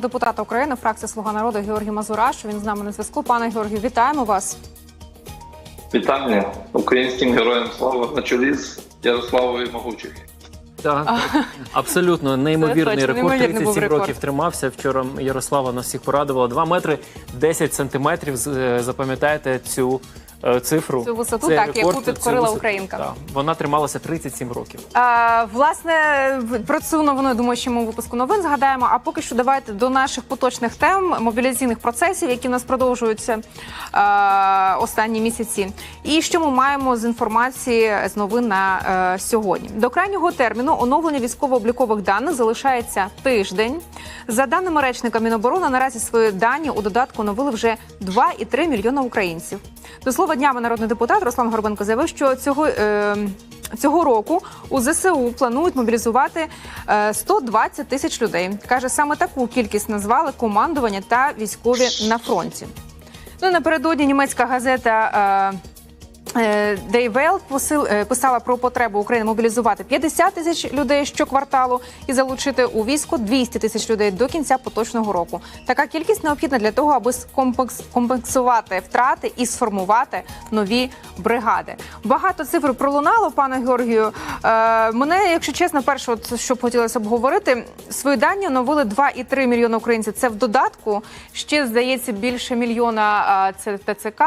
Депутата України, фракція Слуга народу Георгій Мазураш. Він з нами на зв'язку. Пане Георгію, вітаємо вас. Вітання українським героям слава на чолі з Ярославою Могучих. Так, абсолютно неймовірний точно, рекорд. неймовірний був 37 рекорд. років тримався. Вчора Ярослава нас всіх порадувала. 2 метри 10 сантиметрів. Е, цю е, цифру. Цю висоту, Це так, яку цю підкорила висоту. українка. Так. Вона трималася 37 років. А, власне, в- про цю новину я думаю, що ми у випуску новин згадаємо. А поки що давайте до наших поточних тем мобілізаційних процесів, які в нас продовжуються а, останні місяці. І що ми маємо з інформації з новин на е, сьогодні. До крайнього терміну оновлення військово-облікових даних залишається тиждень. За даними речника Міноборони, наразі свої дані у додатку оновили вже 2,3 мільйона українців. До слова днями народний депутат Руслан Горбенко заявив, що цього. Е, Цього року у ЗСУ планують мобілізувати е, 120 тисяч людей. Каже, саме таку кількість назвали командування та військові на фронті. Ну напередодні німецька газета. Е, Е, посил- е, писала про потребу України мобілізувати 50 тисяч людей щокварталу і залучити у військо 200 тисяч людей до кінця поточного року. Така кількість необхідна для того, аби компенсувати втрати і сформувати нові бригади. Багато цифр пролунало, пане Георгію. Е, мене, якщо чесно, перше, от, що б хотілося обговорити, свої дані оновили 2,3 мільйона українців. Це в додатку. Ще здається більше мільйона. а, Це ТЦК,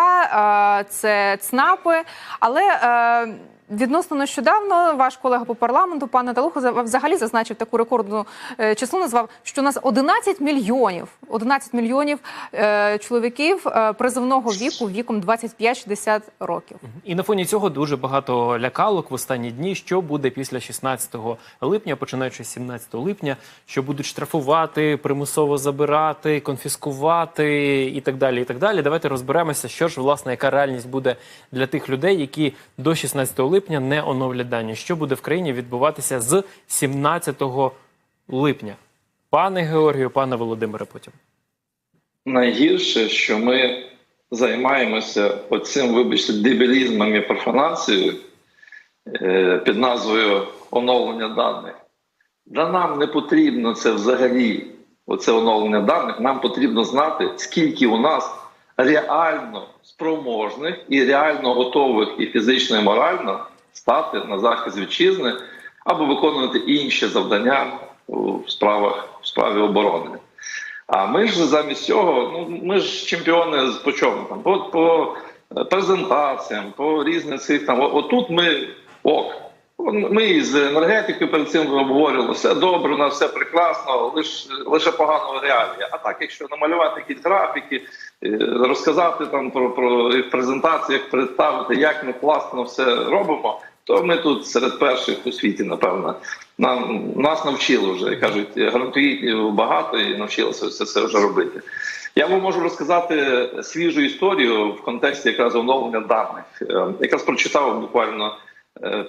це ЦНАПи. Але е, відносно нещодавно ваш колега по парламенту, пан Наталуха, за- взагалі зазначив таку рекордну е, число. Назвав, що у нас 11 мільйонів, 11 мільйонів е, чоловіків е, призовного віку віком 25-60 років. І на фоні цього дуже багато лякалок в останні дні. Що буде після 16 липня, починаючи з 17 липня, що будуть штрафувати, примусово забирати, конфіскувати і так далі. І так далі. Давайте розберемося, що ж власне яка реальність буде для тих людей, які до 16 липня не оновлять дані. Що буде в країні відбуватися з 17 липня? Пане Георгію, пане Володимире, потім. Найгірше, що ми займаємося оцим, вибачте, дебілізмом і профанацією е, під назвою оновлення даних. Да нам не потрібно це взагалі, оце оновлення даних. Нам потрібно знати, скільки у нас реально спроможних і реально готових і фізично, і морально стати на захист вітчизни або виконувати інші завдання у справах в справі оборони. А ми ж замість цього, ну ми ж чемпіони з по чому там по, по е, презентаціям, по різних цих там. Отут ми ок. Ми із енергетикою перед цим обговорювали, все добре, у нас все прекрасно, лише лише погано реалія. А так, якщо намалювати якісь графіки, е, розказати там про, про і в презентаціях, представити, як ми класно все робимо, то ми тут серед перших у світі, напевно. Нам нас навчили вже кажуть, грантуїтів багато і навчилися все це вже робити. Я вам можу розказати свіжу історію в контексті якраз оновлення даних. Е, Якраз прочитав буквально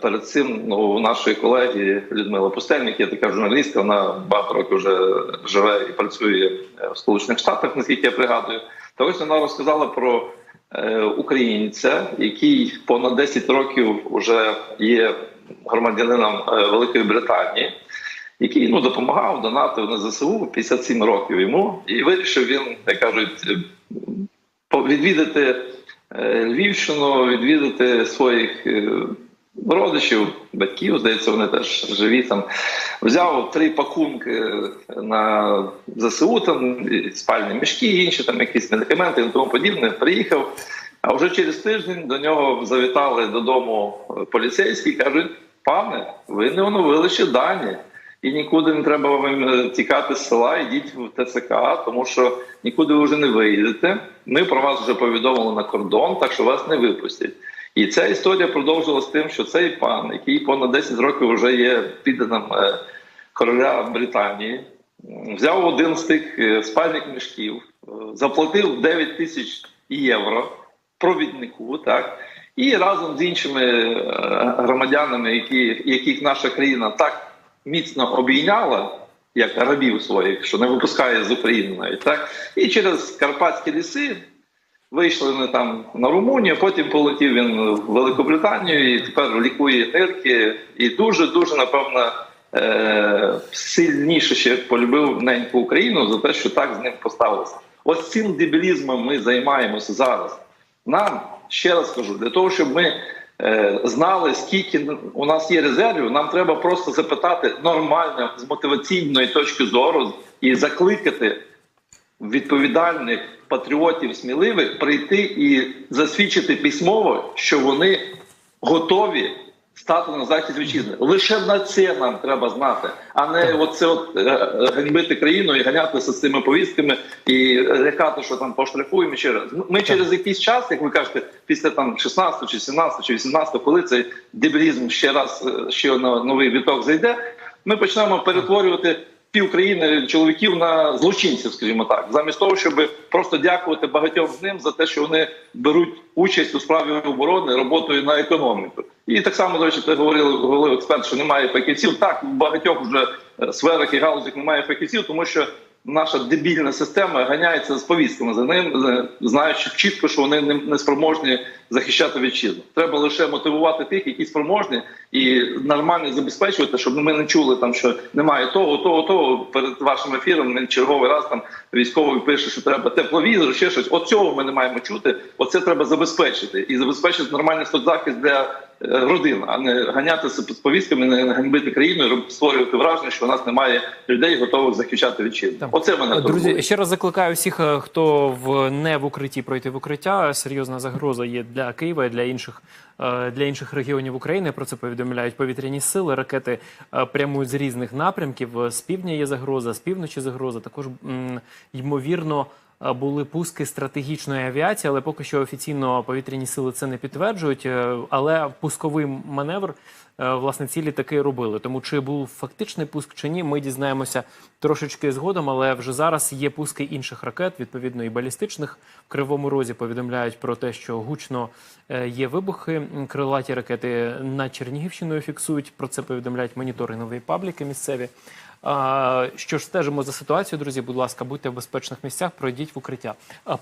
перед цим ну, у нашої колеги Людмила Пустельник, є така журналістка, вона багато років вже живе і працює е, в Сполучених Штатах, наскільки я пригадую. Та ось вона розказала про е, українця, який понад 10 років вже є громадянином е, Великої Британії, який ну допомагав донатив на ЗСУ 57 років йому, і вирішив він, як кажуть, е, відвідати е, Львівщину, відвідати своїх е, родичів, батьків, здається, вони теж живі там. Взяв три пакунки на ЗСУ, там спальні мішки, інші там якісь медикаменти і тому подібне. Приїхав. А вже через тиждень до нього завітали додому поліцейські кажуть: пане, ви не оновили ще дані. І нікуди не треба вам е, тікати з села, йдіть в ТЦК, тому що нікуди ви вже не виїдете. Ми про вас вже повідомили на кордон, так що вас не випустять. І ця історія продовжилась тим, що цей пан, який понад 10 років вже є підданим е, короля Британії, взяв один з тих е, спальних мішків, е, заплатив 9 тисяч євро провіднику, так і разом з іншими громадянами, які, яких наша країна так міцно обійняла, як рабів своїх, що не випускає з України навіть так, і через Карпатські ліси. Вийшли вони там на Румунію, потім полетів він в Великобританію і тепер лікує нирки. І дуже дуже напевно е, сильніше ще полюбив неньку Україну за те, що так з ним поставилося. Ось цим дебілізмом ми займаємося зараз. Нам ще раз кажу, для того, щоб ми е, знали, скільки у нас є резервів, нам треба просто запитати нормально з мотиваційної точки зору і закликати відповідальних патріотів сміливих прийти і засвідчити письмово, що вони готові стати на захист вітчизни. Лише на це нам треба знати, а не оце от е, е, ганьбити країну і ганятися з цими повістками і лякати, що там поштрафуємо ще раз. Ми через якийсь час, як ви кажете, після там 16 чи 17 чи 18, коли цей дебілізм ще раз е, ще на новий віток зайде, ми почнемо перетворювати пів країни чоловіків на злочинців, скажімо так, замість того, щоб просто дякувати багатьом з ним за те, що вони беруть участь у справі оборони роботою на економіку. І так само, до речі, ти говорили, говорив експерт, що немає фахівців. Так, в багатьох вже е, сферах і галузях немає фахівців, тому що наша дебільна система ганяється з повістками за ним, знаючи чітко, що вони не спроможні захищати вітчизну. Треба лише мотивувати тих, які спроможні, і нормально забезпечувати, щоб ми не чули там, що немає того, того, того. Перед вашим ефіром він черговий раз там військовий пише, що треба тепловізор, ще щось. Оцього ми не маємо чути. Оце треба забезпечити і забезпечити нормальний соцзахист для е, родин, а не ганятися з повістками, не ганьбити країну, створювати враження, що у нас немає людей, готових захищати вітчизну. Оце мене Друзі, турбує. ще раз закликаю всіх, е, хто в не в укритті пройти в укриття. Серйозна загроза є для Києва і для інших. Е, Для інших регіонів України про це повідомляють повітряні сили. Ракети е, прямують з різних напрямків. З півдня є загроза, з півночі загроза. Також ймовірно були пуски стратегічної авіації, але поки що офіційно повітряні сили це не підтверджують. Е, Але пусковий маневр е, власне ці літаки робили. Тому чи був фактичний пуск чи ні, ми дізнаємося трошечки згодом. Але вже зараз є пуски інших ракет, відповідно і балістичних. В кривому розі повідомляють про те, що гучно е, є вибухи. Крилаті ракети над Чернігівщиною фіксують. Про це повідомляють моніторингові пабліки місцеві. Що ж стежимо за ситуацією, друзі? Будь ласка, будьте в безпечних місцях, пройдіть в укриття.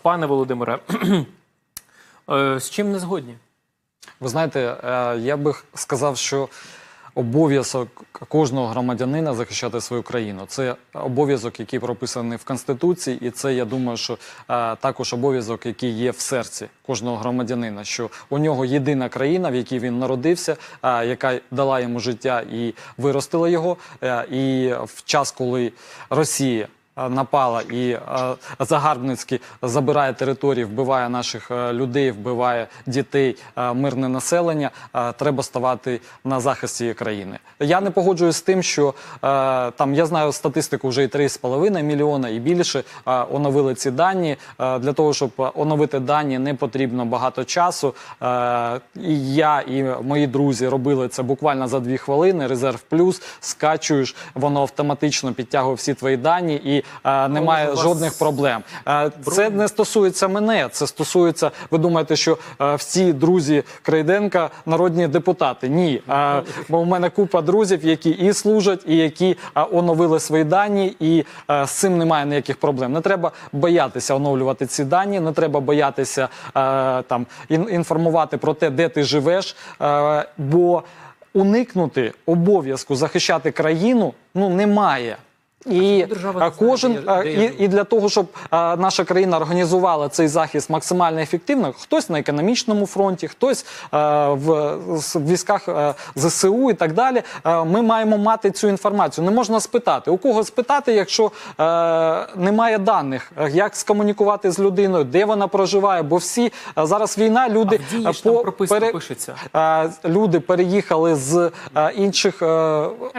Пане Володимире, е, з чим не згодні? Ви знаєте, е, я би сказав, що обов'язок кожного громадянина захищати свою країну. Це обов'язок, який прописаний в Конституції, і це я думаю, що також обов'язок, який є в серці кожного громадянина. Що у нього єдина країна, в якій він народився, яка дала йому життя і виростила його. Е, І в час, коли Росія напала і е, загарбницьки забирає території, вбиває наших е, людей, вбиває дітей, е, мирне населення. е, Треба ставати на захист цієї країни. Я не погоджуюсь з тим, що е, там я знаю статистику вже і 3,5 мільйона і більше е, оновили ці дані. Е, Для того щоб оновити дані, не потрібно багато часу. Е, І я і мої друзі робили це буквально за дві хвилини. Резерв плюс скачуєш, воно автоматично підтягує всі твої дані і е, немає вас жодних проблем. Е, Це не стосується мене. Це стосується. Ви думаєте, що е, всі друзі Крейденка народні депутати? Ні, бо в мене купа друзів, які і служать, і які оновили свої дані, і з цим немає ніяких проблем. Не треба боятися оновлювати ці дані, не треба боятися там інформувати про те, де ти живеш, бо уникнути обов'язку захищати країну ну немає. І кожен де- а, де і, і для того, щоб а, наша країна організувала цей захист максимально ефективно, хтось на економічному фронті, хтось а, в, в військах а, ЗСУ і так далі. а, ми маємо мати цю інформацію. Не можна спитати. У кого спитати, якщо а, немає даних, як скомунікувати з людиною, де вона проживає? Бо всі а, зараз війна, люди А дії а, ж пишеться. люди переїхали з а, інших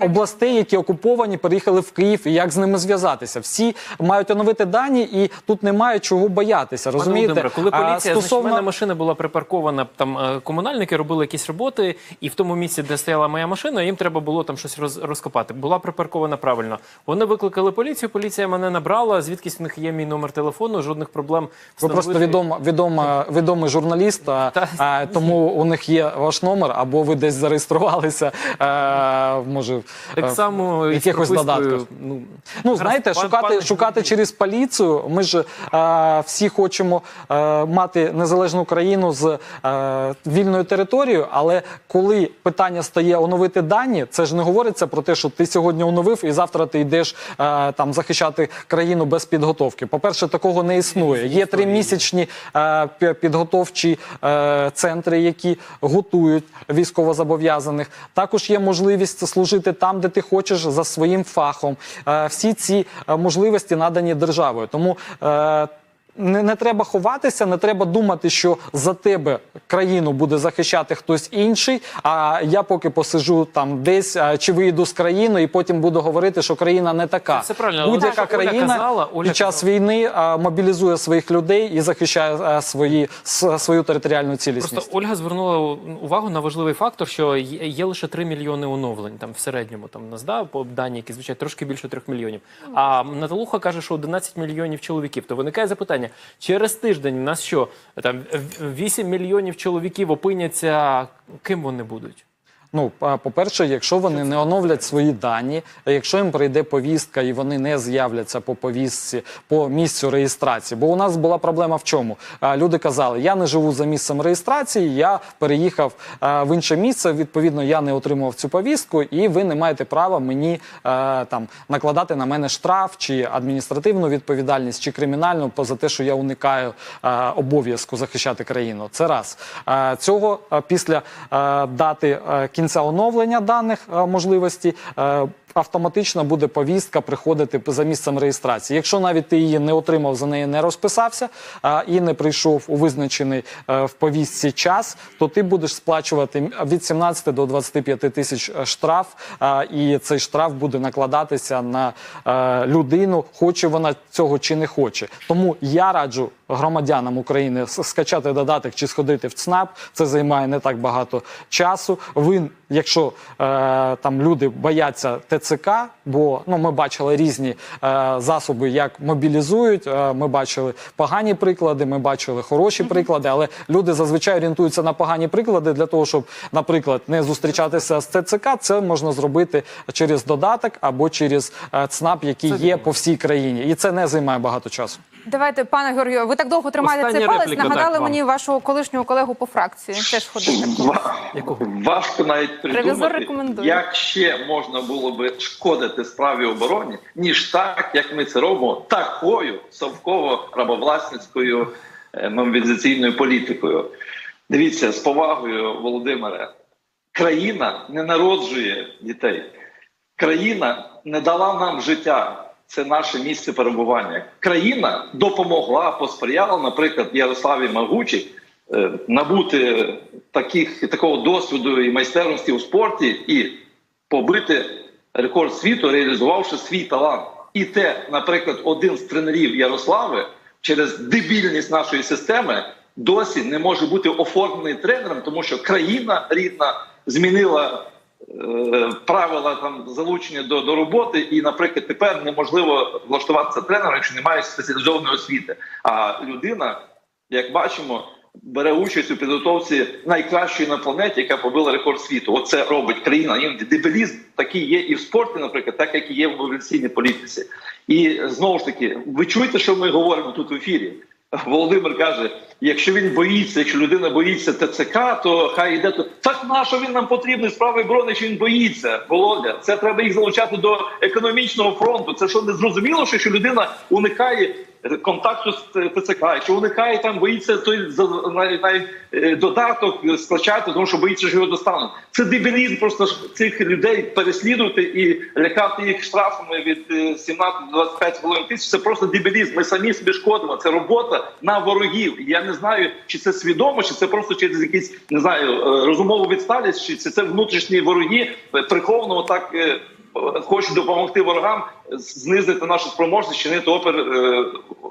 областей, які окуповані, переїхали в Київ. І як з ними зв'язатися? Всі мають оновити дані, і тут немає чого боятися. Пане Розумієте? Володимире, коли поліція, в мене машина була припаркована, там е, комунальники робили якісь роботи, і в тому місці, де стояла моя машина, їм треба було там щось роз, розкопати. Була припаркована правильно. Вони викликали поліцію, поліція мене набрала, звідкись в них є мій номер телефону, жодних проблем. Ви просто відома, відома, відомий журналіст, а, Та, тому у них є ваш номер, або ви десь зареєструвалися, а, може, Так е, само в якихось додатках. Ну, Ну, знаєте, пан- шукати, шукати через поліцію. Ми ж е, всі хочемо е, мати незалежну країну з е, вільною територією, але коли питання стає оновити дані, це ж не говориться про те, що ти сьогодні оновив і завтра ти йдеш е, там захищати країну без підготовки. По-перше, такого не існує. Є тримісячні е, підготовчі е, центри, які готують військовозобов'язаних. Також є можливість служити там, де ти хочеш за своїм фахом. Е, Всі ці е, можливості надані державою. Тому е, не, не треба ховатися, не треба думати, що за тебе країну буде захищати хтось інший. А я поки посижу там десь чи вийду з країни, і потім буду говорити, що країна не така. Це правильно, Будь-яка Оля країна казала, Оля під час казала. війни е, мобілізує своїх людей і захищає е, свої с- свою територіальну цілісність. Просто Ольга звернула увагу на важливий фактор, що є є лише 3 мільйони оновлень там в середньому. Там нас да, по дані, які звучать трошки більше 3 мільйонів. А Наталуха каже, що 11 мільйонів чоловіків. То виникає запитання: через тиждень у нас що? Там в- 8 мільйонів чоловіків опиняться, ким вони будуть? Ну, по-перше, якщо вони не оновлять свої дані, якщо їм прийде повістка і вони не з'являться по повістці по місцю реєстрації, бо у нас була проблема в чому? Люди казали, я не живу за місцем реєстрації, я переїхав в інше місце. Відповідно, я не отримував цю повістку, і ви не маєте права мені там накладати на мене штраф чи адміністративну відповідальність, чи кримінальну по- за те, що я уникаю обов'язку захищати країну. Це раз цього після дати а, кінця оновлення даних а, можливості. Автоматично буде повістка приходити за місцем реєстрації. Якщо навіть ти її не отримав, за неї не розписався і не прийшов у визначений е, в повістці час, то ти будеш сплачувати від 17 до 25 тисяч е, штраф, і цей штраф буде накладатися на е, людину, хоче вона цього чи не хоче. Тому я раджу громадянам України скачати додаток чи сходити в ЦНАП. Це займає не так багато часу. Ви, якщо е, там люди бояться ТЦК, бо ну ми бачили різні е, засоби, як мобілізують. Е, ми бачили погані приклади, ми бачили хороші приклади, але люди зазвичай орієнтуються на погані приклади для того, щоб, наприклад, не зустрічатися з ТЦК. Це можна зробити через додаток або через е, ЦНАП, який є по всій країні, і це не займає багато часу. Давайте, пане Георгію, ви так довго тримаєте Остання цей палець. репліка, Нагадали так, мені вашого колишнього колегу по фракції. Теж ходив так. Ва- Якого? Важко навіть придумати, як ще можна було би шкодити справі обороні, ніж так, як ми це робимо, такою совково-рабовласницькою е, мобілізаційною політикою. Дивіться, з повагою, Володимире, країна не народжує дітей. Країна не дала нам життя. Це наше місце перебування. Країна допомогла, посприяла, наприклад, Ярославі Магучі е, набути таких такого досвіду і майстерності у спорті і побити рекорд світу, реалізувавши свій талант. І те, наприклад, один з тренерів Ярослави через дебільність нашої системи досі не може бути оформлений тренером, тому що країна рідна змінила правила там залучення до, до роботи, і, наприклад, тепер неможливо влаштуватися тренером, якщо немає спеціалізованої освіти. А людина, як бачимо, бере участь у підготовці найкращої на планеті, яка побила рекорд світу. Оце робить країна. Іноді дебілізм такий є і в спорті, наприклад, так як і є в мобілізаційній політиці. І знову ж таки, ви чуєте, що ми говоримо тут в ефірі? Володимир каже: якщо він боїться, якщо людина боїться ТЦК, то хай йде то так на що він нам потрібний справи брони? що він боїться. Володя, це треба їх залучати до економічного фронту. Це що не зрозуміло, що, що людина уникає контакту з ТЦК, якщо уникає там, боїться той навіть, е, додаток скачати, тому що боїться, що його достануть. Це дебілізм просто цих людей переслідувати і лякати їх штрафами від е, 17 до 25 з тисяч. Це просто дебілізм. Ми самі собі шкодимо. Це робота на ворогів. Я не знаю, чи це свідомо, чи це просто через якісь не знаю е, розумову відсталість, чи це, внутрішні вороги е, приховано так. Хочуть допомогти ворогам знизити нашу спроможність чинити опір е,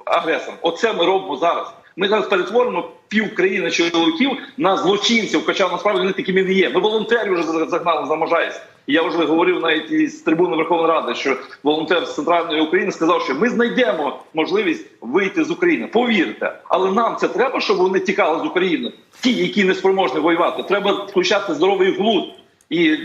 агресорам. Оце ми робимо зараз. Ми зараз перетворимо пів країни чоловіків на злочинців, хоча насправді вони такими не є. Ми волонтерів вже загнали за можайськ. Я вже говорив навіть із трибуни Верховної Ради, що волонтер з центральної України сказав, що ми знайдемо можливість вийти з України. Повірте, але нам це треба, щоб вони тікали з України. Ті, які не спроможні воювати, треба включати здоровий глузд і е,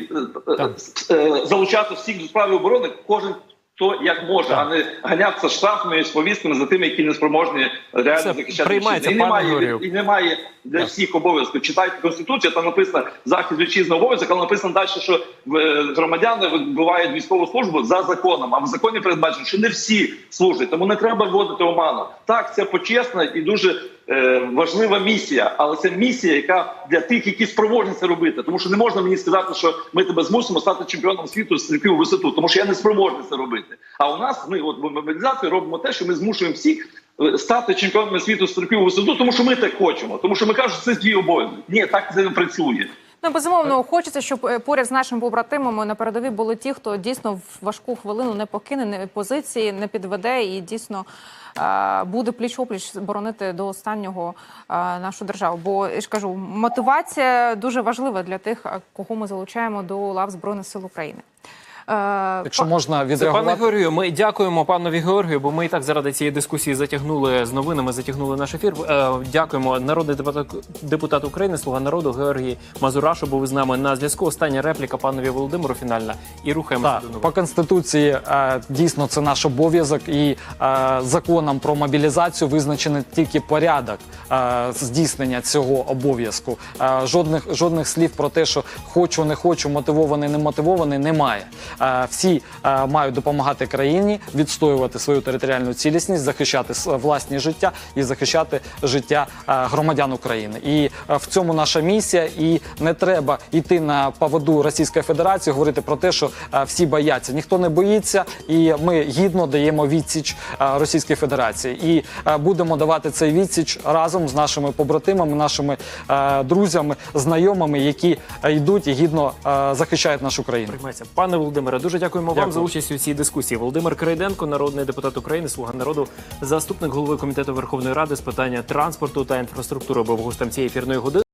е, е, залучати всіх до справи оборони. Кожен хто як може, а не ганятися штрафами і сповістами за тими, які не спроможні реально захищати. І немає, і немає для всіх обов'язків. Читайте конституцію, там написано захист вітчизни обов'язок, але написано далі, що громадяни відбувають військову службу за законом. А в законі передбачено, що не всі служать, тому не треба вводити оману. Так, це почесна і дуже важлива місія, але це місія, яка для тих, які спроможні це робити. Тому що не можна мені сказати, що ми тебе змусимо стати чемпіоном світу з у висоту, тому що я не спроможний це робити. А у нас ми от мобілізації робимо те, що ми змушуємо всіх. е, Стати чемпіонами світу з у висоту, тому що ми так хочемо, тому що ми кажемо, що це дії обов'язок. Ні, так це не працює. Ну, безумовно, хочеться, щоб е, поряд з нашими побратимами на передовій були ті, хто дійсно в важку хвилину не покине не позиції, не підведе і дійсно е, буде пліч опліч боронити до останнього е, нашу державу. Бо я ж кажу, мотивація дуже важлива для тих, е, кого ми залучаємо до лав збройних сил України. Е, Якщо можна Це пане. Георгію, ми дякуємо панові Георгію, бо ми і так заради цієї дискусії затягнули з новинами, затягнули наш ефір. Е, дякуємо народний депутат, депутат України, слуга народу Георгій Мазурашу. Був із нами на зв'язку. Остання репліка панові Володимиру фінальна. І рухаємося Так, до по конституції е, дійсно це наш обов'язок, і законом про мобілізацію визначений тільки порядок здійснення цього обов'язку. Жодних жодних слів про те, що хочу, не хочу, мотивований, не мотивований, немає. Е, всі е, мають допомагати країні відстоювати свою територіальну цілісність, захищати власні життя і захищати життя е, громадян України. І в цьому наша місія. І не треба йти на поводу Російської Федерації, говорити про те, що всі бояться. Ніхто не боїться, і ми гідно даємо відсіч Російській Федерації. І будемо давати цей відсіч разом з нашими побратимами, нашими друзями, знайомими, які йдуть і гідно захищають нашу країну. Приймається. Пане Володимире, дуже дякуємо вам Дякую. за участь у цій дискусії. Володимир Крейденко, народний депутат України, слуга народу, заступник голови комітету Верховної Ради з питання транспорту та інфраструктури, був гостем цієї ефірної години.